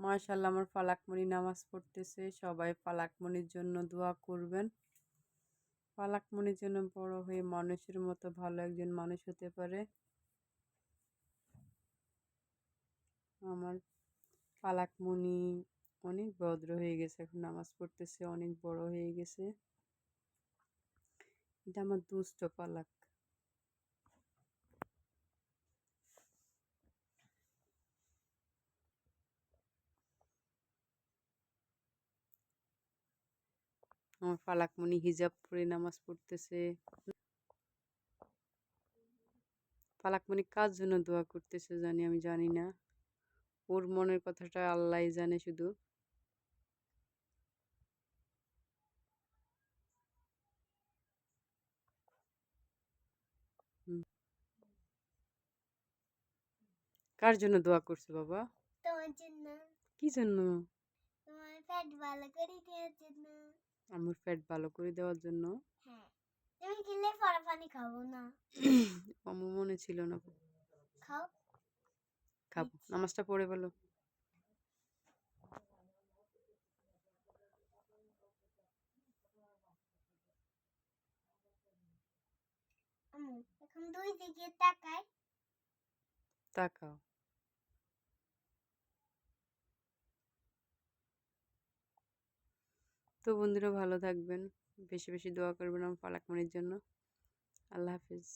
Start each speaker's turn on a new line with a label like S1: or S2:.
S1: মাশাল্লাহ আমার ফালাকমণি নামাজ পড়তেছে। সবাই ফালাকমণির জন্য দোয়া করবেন। ফালাকমণির জন্য বড় হয়ে মানুষের মতো ভালো একজন মানুষ হতে পারে। আমার ফালাকমণি অনেক ভদ্র হয়ে গেছে, এখন নামাজ পড়তেছে, অনেক বড় হয়ে গেছে। এটা আমার দুষ্ট পালাক। আমার ফালাকমণি হিজাব পরে নামাজ পড়তেছে। ফালাকমণি কার জন্য দোয়া করতেছে জানি আমি জানি না। ওর মনের কথাটা আল্লাহ জানে শুধু। কার জন্য দোয়া করছ বাবা?
S2: তোমার জন্য।
S1: কি জন্য?
S2: তোমার ভালো করে দেওয়ার জন্য।
S1: আমার ফ্যাট ভালো করে দেওয়ার জন্য।
S2: হ্যাঁ তুমি খেলে পরা পানি খাব না।
S1: আমার মনে ছিল না।
S2: খাও।
S1: খাব নামাজটা পড়ে বলো
S2: এখন দুই দিকে তাকাই।
S1: তাকাও। তো বন্ধুরা ভালো থাকবেন। বেশি বেশি দোয়া করবেন আমার পালাকমণির জন্য। আল্লাহ হাফিজ।